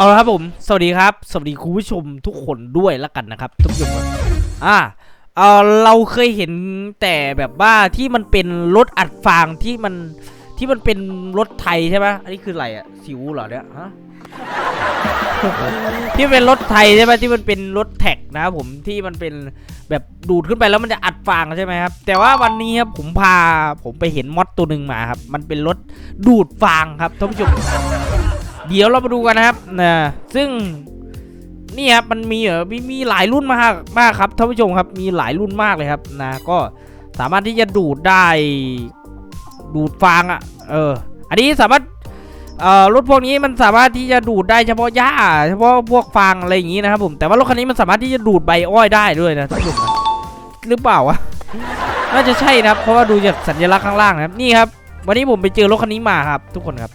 เอาละครับผม สวัสดีครับ สวัสดีคุณผู้ชมทุกคนด้วยแล้วกันนะครับ ทุกครับอ่าเออเราเคยเห็นแต่แบบว่าที่มันเป็นรถอัดฟางที่มันที่มันเป็นรถไทยใช่ไหมอันนี้คืออะไรอะสิวเหรอเนี่ยฮะที่เป็นรถไทยใช่ไหมที่มันเป็นรถแท็กนะครับผมที่มันเป็นแบบดูดขึ้นไปแล้วมันจะอัดฟางใช่ไหมครับ แต่ว่าวันนี้ครับผมพาผมไปเห็นมอดตัวหนึ่งมาครับ มันเป็นรถดูดฟางครับท่านผู้ชม เดี๋ยวเรามาดูกันนะครับนะซึ่งนี่ครับมันมีเออมีมีหลายรุ่นมากมากครับท่านผู้ชมครับมีหลายรุ่นมากเลยครับนะก็สามารถที่จะดูดได้ดูดฟางอะเอออันนี้สามารถเอ่อรถพวกนี้มันสามารถที่จะดูดได้เฉพาะหญ้าเฉพาะพวกฟางอะไรอย่างนี้นะครับผมแต่ว่ารถคันนี้มันสามารถที่จะดูดใบอ้อยได้ด้วยนะท่านผู้ชมหรือเปล่าวะน่าจะใช่นะครับ เพราะว่าดูจากสัญลักษณ์ข้างล่างนะครับนี่ครับ วันนี้ผมไปเจอรถคันนี้มาครับ ทุกคนครับ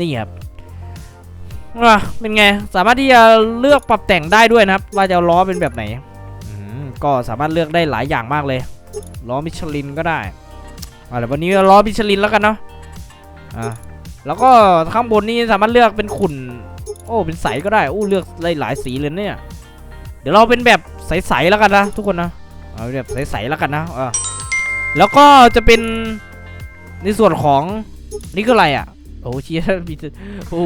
นี่ครับ เป็นไง สามารถที่จะเลือกปรับแต่งได้ด้วยนะครับว่าจะเอาล้อเป็นแบบไหนอืมก็สามารถเลือกได้หลายอย่างมากเลยล้อมิชลินก็ได้อะเดี๋ยววันนี้ล้อมิชลินแล้วกันเนาะอะแล้วก็ข้างบนนี้สามารถเลือกเป็นขุ่นโอ้เป็นใสก็ได้อู้เลือกได้หลายสีเลยเนี่ย เดี๋ยวเราเป็นแบบใสๆแล้วกันนะทุกคนนะเอาแบบใสๆแล้วกันนะอะแล้วก็จะเป็นในส่วนของนี่คืออะไรอะ โอ้เชียมีสโอ้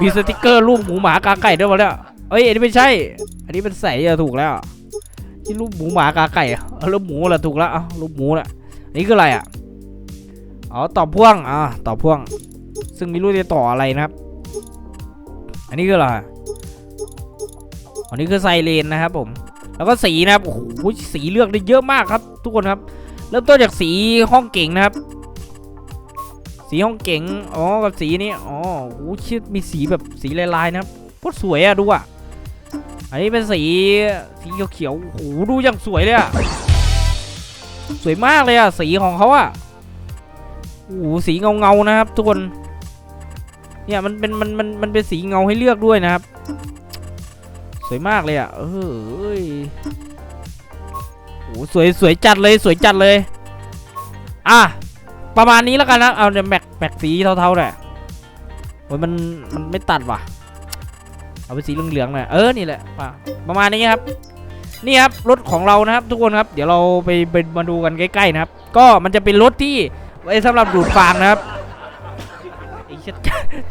มีสติกเกอร์รูปหมูหมากาไก่ด้วยวะเนี่ยเอ้ยอันนี้ไม่ใช่ อันนี้เป็นใสอะถูกแล้วที่รูปหมูหมากาไก่อะเอารูปหมูละถูกแล้วเอารูปหมูละอันนี้คืออะไรอะอ๋อต่อพ่วงอ่าต่อพ่วง ซึ่งไม่รู้จะต่ออะไรนะครับ อันนี้คืออะไรอันนี้คือไซเรนนะครับผม แล้วก็สีนะครับโอ้โหสีเลือกได้เยอะมากครับ ทุกคนครับ เริ่มต้นจากสีห้องเก่งนะครับ สีห้องเก๋งอ๋อกับสีนี้อ๋อโอ้ชิดมีสีแบบสีลายๆนะครับโคตรสวยอะดูอะอันนี้เป็นสีสีเขียวๆโอ้โหดูอย่างสวยเลยอะสวยมากเลยอะสีของเขาอะโอ้โหสีเงาๆนะครับทุกคนเนี่ยมันเป็นมันมันมันเป็นสีเงาให้เลือกด้วยนะครับ สวยมากเลยอะเออเอ้ยโอ้โหสวยสวยจัดเลยสวยจัดเลย อะ ประมาณนี้แล้วกันนะ เอาเนี่ยแม็กแม็กสีเทาๆหน่อยโอ้ยมันมันไม่ตัดว่ะ เอาเป็นสีเหลืองๆหน่อยเออนี่แหละป่ะประมาณนี้ครับนี่ครับรถของเรานะครับ ทุกคนครับ เดี๋ยวเราไปไปมาดูกันใกล้ๆนะครับ ก็มันจะเป็นรถที่ไว้สำหรับดูดฟางนะครับไอ้เหี้ย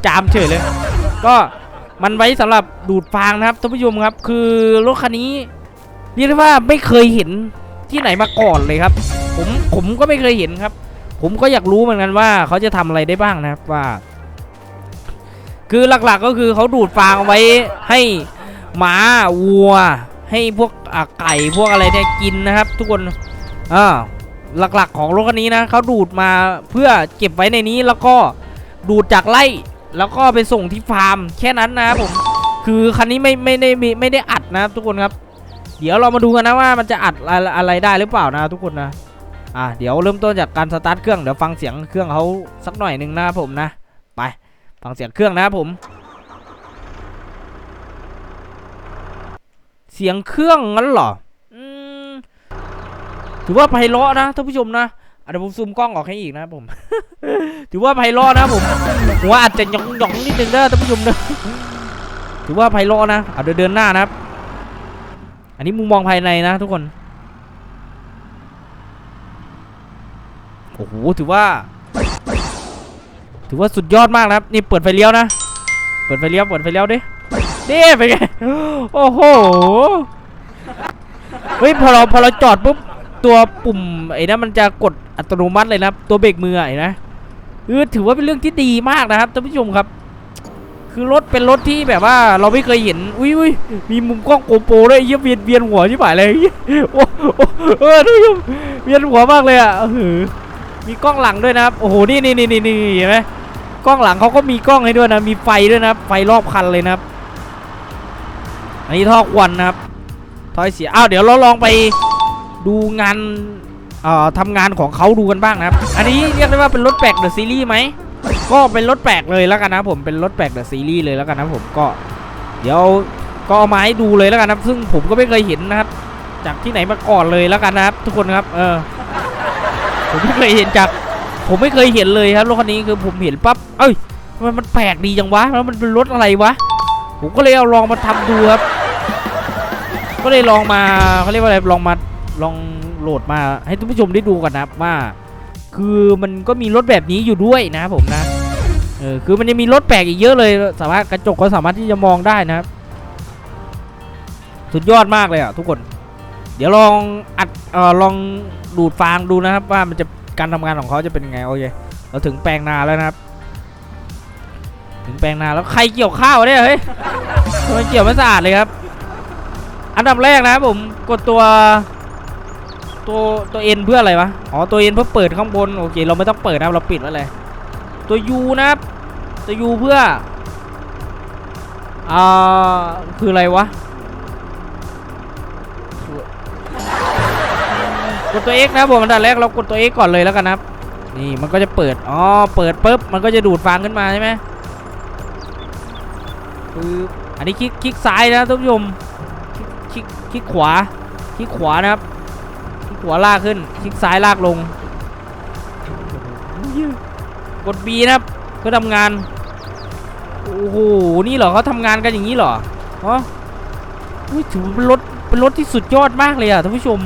จามเฉยเลย ก็มันไว้สำหรับดูดฟางนะครับท่านผู้ชมครับ คือรถคันนี้เรียกได้ว่าไม่เคยเห็นที่ไหนมาก่อนเลยครับ ผมผมก็ไม่เคยเห็นครับ ผมก็อยากรู้เหมือนกันว่าเขาจะทำอะไรได้บ้างนะครับว่า คือหลักๆก็คือเขาดูดฟางเอาไว้ให้หมาวัว ให้พวกไก่พวกอะไรเนี่ยกินนะครับ ทุกคนอ่าหลักๆของรถคันนี้นะเขาดูดมาเพื่อเก็บไว้ในนี้แล้วก็ดูดจากไร่แล้วก็ไปส่งที่ฟาร์ม แค่นั้นนะครับผมคือคันนี้ไม่ไม่ได้มีไม่ได้อัดนะครับทุกคนครับ เดี๋ยวเรามาดูกันนะว่ามันจะอัดอะไรอะไรได้หรือเปล่านะทุกคนนะ อะเดี๋ยวเริ่มต้นจากการสตาร์ทเครื่องเดี๋ยวฟังเสียงเครื่องเขาสักหน่อยหนึ่งนะผมนะไปฟังเสียงเครื่องนะครับผม เสียงเครื่องงั้นเหรอถือว่าไพเราะนะท่านผู้ชมนะเดี๋ยวผมซูมกล้องออกให้อีกนะผม ถือว่าไพเราะนะผมหัวอาจจะหยองหยองๆนิดนึงนะท่านผู้ชมนะถือว่าไพเราะนะเอาเดี๋ยวเดินหน้านะครับ อันนี้มุมมองภายในนะทุกคน โอ้โหถือว่า ถือว่าสุดยอดมากนะครับ นี่เปิดไฟเลี้ยวนะ เปิดไฟเลี้ยว เปิดไฟเลี้ยวดินี่เป็นไง โอ้โห เฮ้ยพอเราพอเราจอดปุ๊บตัวปุ่มไอ้นั่นมันจะกดอัตโนมัติเลยนะตัวเบรกมือไอะเห็นไหมเออถือว่าเป็นเรื่องที่ดีมากนะครับท่านผู้ชมครับ คือรถเป็นรถที่แบบว่าเราไม่เคยเห็น อุ้ยอุ้ยมีมุมกล้องโกโปรด้วยเยี่ยเวียนเวียนหัวที่บ่ายเลยโอ้โหเออท่านผู้ชมเวียนหัวมากเลยอะเออ มีกล้องหลังด้วยนะครับโอ้โหนี่นี่นี่นี่นี่เห็นไหมกล้องหลังเขาก็มีกล้องให้ด้วยนะมีไฟด้วยนะไฟรอบคันเลยนะครับ อันนี้ท่อควันนะครับท่อไอเสียอ้าวเดี๋ยวเราลองไปดูงานเอ่อทำงานของเขาดูกันบ้างนะครับ อันนี้เรียกได้ว่าเป็นรถแปลกเดอะซีรีส์ไหม ก็เป็นรถแปลกเลยแล้วกันนะผม เป็นรถแปลกเดอะซีรีส์เลยแล้วกันนะผมก็ เดี๋ยวก็เอามาให้ดูเลยแล้วกันนะซึ่งผมก็ไม่เคยเห็นนะครับ จากที่ไหนมาก่อนเลยแล้วกันนะครับ ทุกคนครับ เออ ผมไม่เคยเห็นจาก ผมไม่เคยเห็นเลยครับรถคันนี้คือผมเห็นปั๊บเอ้ยทำไมมันแปลกดีจังวะแล้วมันเป็นรถอะไรวะผมก็เลยเอาลองมาทำดูครับ ก็เลยลองมาเขาเรียกว่าอะไรลองมาลองโหลดมาให้ทุกผู้ชมได้ดูก่อนนะว่า คือมันก็มีรถแบบนี้อยู่ด้วยนะผมนะเออคือมันจะมีรถแปลกอีกเยอะเลย สามารถกระจกก็สามารถที่จะมองได้นะครับสุดยอดมากเลยอะทุกคน เดี๋ยวลองอัดเอ่อลอง ดูดฟางดูนะครับ ว่ามันจะการทำงานของเขาจะเป็นไงโอเคเราถึงแปลงนาแล้วนะครับ ถึงแปลงนาแล้วใครเกี่ยวข้าวเนี่ยเฮ้ยทำไมเกี่ยวไม่สะอาดเลยครับ อันดับแรกนะครับผมกดตัวตัวตัวเอ็นเพื่ออะไรวะอ๋อตัวเอ็นเพื่อเปิดข้างบนโอเคเราไม่ต้องเปิดนะเราปิดไว้เลยตัวยูนะครับตัวยูเพื่ออ่าคืออะไรวะ กดตัว X นะครับผมอันดับแรกเรากดตัว X ก่อนเลยแล้วกันนะครับ นี่มันก็จะเปิด อ๋อ เปิดปุ๊บ มันก็จะดูดฟางขึ้นมาใช่ไหมคืออันนี้คลิกคลิกซ้ายนะท่านผู้ชมคลิกคลิกขวา คลิกขวานะครับ คลิกขวาลากขึ้น คลิกซ้ายลากลง กด B นะครับเพื่อทำงาน โอ้โห นี่เหรอเขาทำงานกันอย่างนี้เหรอฮะอุ้ยถือเป็นรถเป็นรถที่สุดยอดมากเลยอะท่านผู้ชม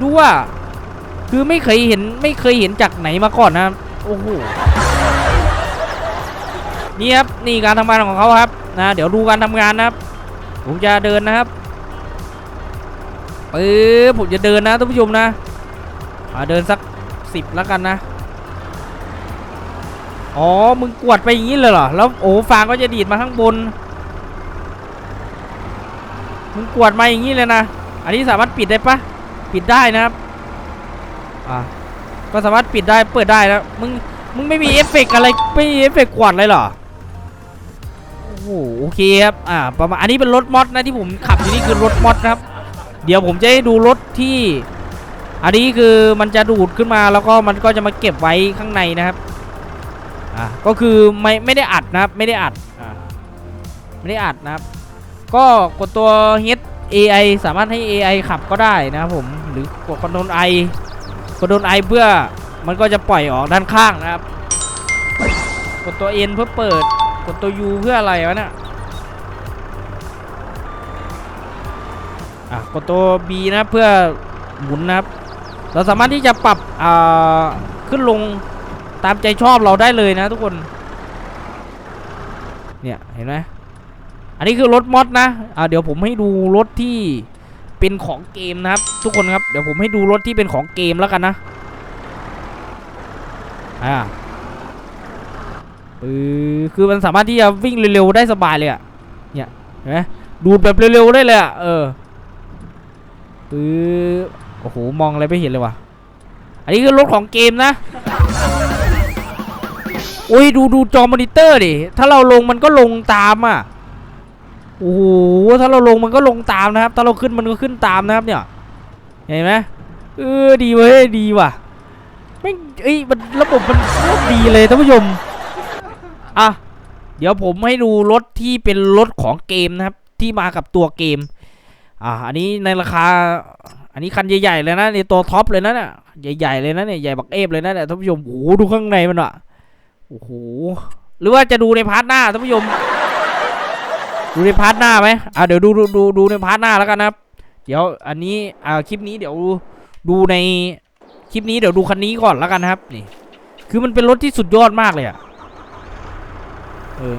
ดูว่าคือไม่เคยเห็นไม่เคยเห็นจากไหนมาก่อนนะโอ้โหนี่ครับนี่การทำงานของเขาครับนะเดี๋ยวดูการทำงานนะครับ ผมจะเดินนะครับเออผมจะเดินนะท่านผู้ชมนะอ่าเดินสักสิบแล้วกันนะอ๋อมึงกวดไปอย่างนี้เลยเหรอแล้วโอ้ฟางก็จะดีดมาข้างบนมึงกวดมาอย่างนี้เลยนะ อันนี้สามารถปิดได้ปะ ปิดได้นะครับอ่าก็สามารถปิดได้เปิดได้แล้วมึงมึงไม่มีเอฟเฟกต์อะไรไม่มีเอฟเฟกต์กวาดเลยเหรอโอ้โหโอเคครับอ่าประมาณอันนี้เป็นรถมอดนะที่ผมขับอยู่นี่คือรถมอดนะครับ เดี๋ยวผมจะให้ดูรถที่ อันนี้คือมันจะดูดขึ้นมาแล้วก็มันก็จะมาเก็บไว้ข้างในนะครับอ่าก็คือไม่ไม่ได้อัดนะครับไม่ได้อัดอ่าไม่ได้อัดนะครับ ก็กดตัว H AI สามารถให้ AI ขับก็ได้นะครับผมหรือกดคอนโทรล I กดโดน I เพื่อมันก็จะปล่อยออกด้านข้างนะครับ กดตัว N เพื่อเปิด กดตัว U เพื่ออะไรวะเนี่ยอะกดตัว B นะเพื่อหมุนนะครับ เราสามารถที่จะปรับอ่าขึ้นลงตามใจชอบเราได้เลยนะทุกคน เนี่ย เห็นไหม อันนี้คือรถมอดนะอ่าเดี๋ยวผมให้ดูรถที่เป็นของเกมนะครับ ทุกคนครับเดี๋ยวผมให้ดูรถที่เป็นของเกมแล้วกันนะอ่าเออคือมันสามารถที่จะวิ่งเร็วๆได้สบายเลยอะเนี่ยเห็นไหมดูดแบบเร็วๆได้เลยอะเออปื๊บโอ้โหมองอะไรไม่เห็นเลยว่ะ อันนี้คือรถของเกมนะโอ้ยดูดูจอมอนิเตอร์ดิถ้าเราลงมันก็ลงตามอะ โอ้โหถ้าเราลงมันก็ลงตามนะครับ ถ้าเราขึ้นมันก็ขึ้นตามนะครับ เนี่ยเห็นไหมเออดีเว้ยดีว่ะไม่เอ้ยมันระบบมันโคตรดีเลยท่านผู้ชมอะเดี๋ยวผมให้ดูรถที่เป็นรถของเกมนะครับ ที่มากับตัวเกม อ่าอันนี้ในราคา อันนี้คันใหญ่ๆเลยนะในตัวท็อปเลยนะเนี่ยใหญ่ๆเลยนะเนี่ยใหญ่บักเอฟเลยนะเนี่ยท่านผู้ชมโอ้โหดูข้างในมันอะโอ้โหหรือว่าจะดูในพาร์ทหน้าท่านผู้ชม ดูในพาร์ทหน้าไหมอ่าเดี๋ยวดูดูดูดูในพาร์ทหน้าแล้วกันนะครับ เดี๋ยวอันนี้อ่าคลิปนี้เดี๋ยวดูในคลิปนี้เดี๋ยวดูคันนี้ก่อนแล้วกันนะครับนี่ คือมันเป็นรถที่สุดยอดมากเลยอะเออ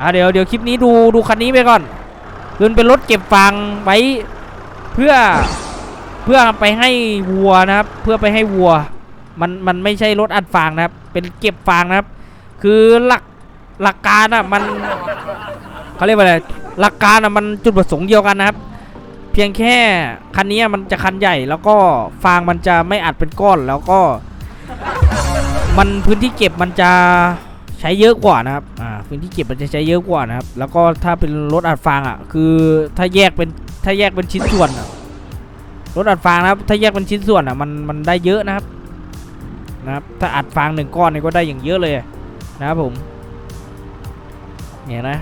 อ่าเดี๋ยวเดี๋ยวคลิปนี้ดูดูคันนี้ไปก่อนคือมันเป็นรถเก็บฟางไว้เพื่อเพื่อไปให้วัวนะครับ เพื่อไปให้วัว มันมันไม่ใช่รถอัดฟางนะครับ เป็นเก็บฟางนะครับ คือหลักหลักการอะมัน เขาเรียกว่าอะไรหลักการอะมันจุดประสงค์เดียวกันนะครับ เพียงแค่คันนี้มันจะคันใหญ่แล้วก็ฟางมันจะไม่อัดเป็นก้อนแล้วก็ มันพื้นที่เก็บมันจะใช้เยอะกว่านะครับอ่าพื้นที่เก็บมันจะใช้เยอะกว่านะครับ แล้วก็ถ้าเป็นรถอัดฟางอะ คือถ้าแยกเป็นถ้าแยกเป็นชิ้นส่วนอะรถอัดฟางนะครับ ถ้าแยกเป็นชิ้นส่วนอะมันมันได้เยอะนะครับนะครับถ้าอัดฟางหนึ่งก้อนนี่ก็ได้อย่างเยอะเลยนะครับผมเนี่ยนะ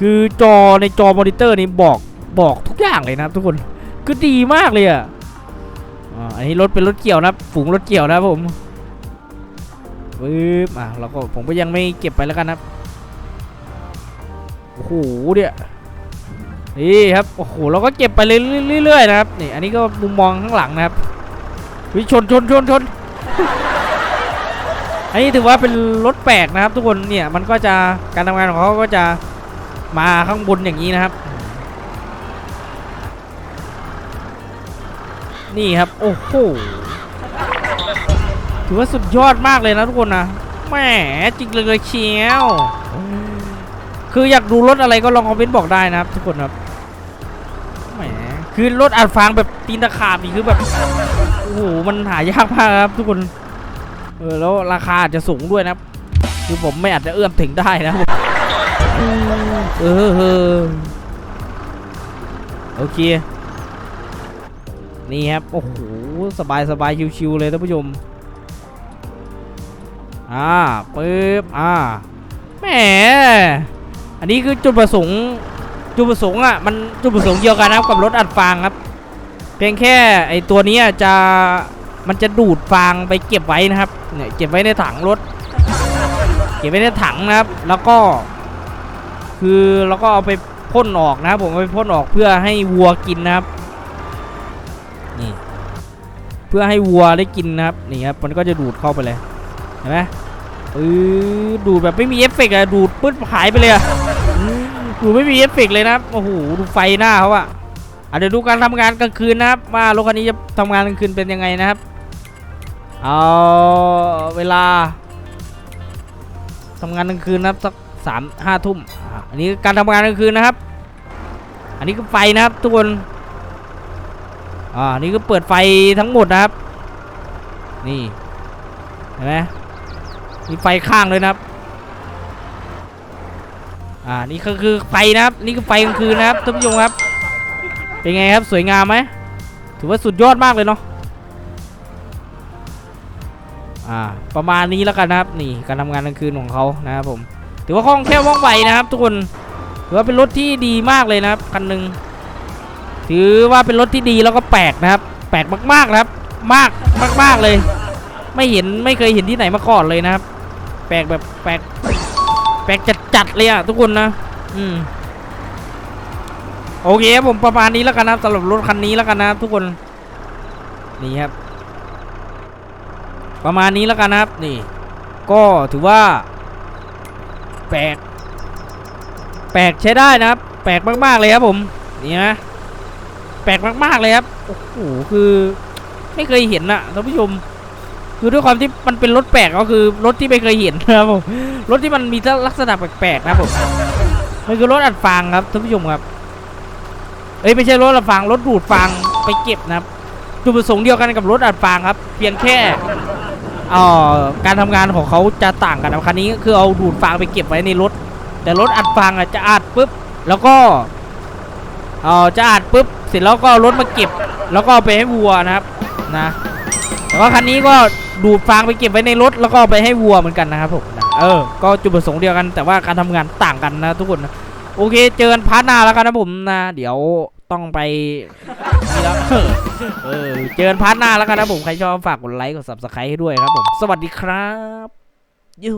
คือจอในจอมอนิเตอร์นี่บอกบอกทุกอย่างเลยนะครับทุกคนคือดีมากเลยอะอ่าอันนี้รถเป็นรถเกี่ยวนะฝูงรถเกี่ยวนะผมปึ๊บอะเราก็ผมก็ยังไม่เก็บไปแล้วกันนะโอ้โหเนี่ยนี่ครับโอ้โหเราก็เก็บไปเรื่อยๆนะครับนี่อันนี้ก็มุมมองข้างหลังนะครับวิชนชนชนชนอันนี้ถือว่าเป็นรถแปลกนะครับ ทุกคนเนี่ยมันก็จะการทำงานของเขาก็จะ มาข้างบนอย่างนี้นะครับ นี่ครับ โอ้โหถือว่าสุดยอดมากเลยนะทุกคนนะแหมจริงเลยเชียวคืออยากดูรถอะไรก็ลองคอมเมนต์บอกได้นะครับ ทุกคนครับแหมคือรถอัดฟางแบบตีนตะขาบนี่คือแบบโอ้โหมันหายากมากครับ ทุกคนเออแล้วราคาอาจจะสูงด้วยนะครับ คือผมไม่อาจจะเอื้อมถึงได้นะครับเออเออโอเค นี่ครับ โอ้โห สบายสบายชิวๆเลยท่านผู้ชม อ่าปึ๊บ อ่า แหม อันนี้คือจุดประสงค์ จุดประสงค์อะ มันจุดประสงค์เดียวกันนะครับกับรถอัดฟางครับ เพียงแค่ไอตัวเนี้ยจะ มันจะดูดฟางไปเก็บไว้นะครับ เนี่ยเก็บไว้ในถังรถ เก็บไว้ในถังนะครับ แล้วก็ คือเราก็เอาไปพ่นออกนะครับผมเอาไปพ่นออกเพื่อให้วัวกินนะครับนี่เพื่อให้วัวได้กินนะครับนี่ครับมันก็จะดูดเข้าไปเลยเห็นไหมเออดูดแบบไม่มีเอฟเฟกต์อะดูดปึ๊ดหายไปเลยอะดูไม่มีเอฟเฟกต์เลยนะครับโอ้โหดูไฟหน้าเขาอะอะเดี๋ยวดูการทำงานกลางคืนนะครับว่ารถคันนี้จะทำงานกลางคืนเป็นยังไงนะครับเอาเวลา ทำงานกลางคืนนะครับสักสามห้าทุ่มอันนี้การทำงานกลางคืนนะครับ อันนี้ก็ไฟนะครับทุกคนอ่านี่ก็เปิดไฟทั้งหมดนะครับ นี่เห็นไหมมีไฟข้างเลยนะครับอ่านี่ก็คือไฟนะครับ นี่คือไฟกลางคืนนะครับท่านผู้ชมครับ เป็นไงครับสวยงามไหมถือว่าสุดยอดมากเลยเนาะ อ่าประมาณนี้แล้วกันนะครับนี่การทำงานกลางคืนของเขานะครับผมถือว่าคล่องแคล่วว่องไวนะครับ ทุกคนถือว่าเป็นรถที่ดีมากเลยนะครับคันหนึ่งถือว่าเป็นรถที่ดีแล้วก็แปลกนะครับ แปลกมากๆนะครับ มากมากๆเลย ไม่เห็นไม่เคยเห็นที่ไหนมาก่อนเลยนะครับ แปลกแบบแปลกแปลกจัดๆเลยอะทุกคนนะ อืมโอเคครับผมประมาณนี้แล้วกันนะครับสำหรับรถคันนี้แล้วกันนะครับทุกคนนี่ครับ ประมาณนี้แล้วกันนะครับนี่ ก็ถือว่าแปลกแปลกใช้ได้นะครับ แปลกมากๆเลยครับผมนี่นะแปลกมากๆเลยครับโอ้โหคือไม่เคยเห็นอะท่านผู้ชมคือด้วยความที่มันเป็นรถแปลกก็คือรถที่ไม่เคยเห็นนะครับผมรถที่มันมีลักษณะแปลกๆนะครับผมมันคือรถอัดฟางครับท่านผู้ชมครับเอ้ยไม่ใช่รถอัดฟางรถดูดฟางไปเก็บนะครับจุดประสงค์เดียวกันกับรถอัดฟางครับ เพียงแค่ เอ่อการทำงานของเขาจะต่างกันนะคันนี้ก็คือเอาดูดฟางไปเก็บไว้ในรถ แต่รถอัดฟางอะจะอัดปุ๊บแล้วก็เอ่อจะอัดปุ๊บเสร็จแล้วก็รถมาเก็บ แล้วก็ไปให้วัวนะครับนะแต่ว่าคันนี้ก็ดูดฟางไปเก็บไว้ในรถ แล้วก็ไปให้วัวเหมือนกันนะครับผมนะเออก็จุดประสงค์เดียวกัน แต่ว่าการทำงานต่างกันนะทุกคนนะโอเคเจอกันพาร์ทหน้าแล้วกันนะผมนะเดี๋ยวต้องไป นี่แล้วเออเจอกันพาร์ทหน้าแล้วกันนะผมใครชอบฝากกดไลค์กดซับสไครต์ให้ด้วยครับผม สวัสดีครับยู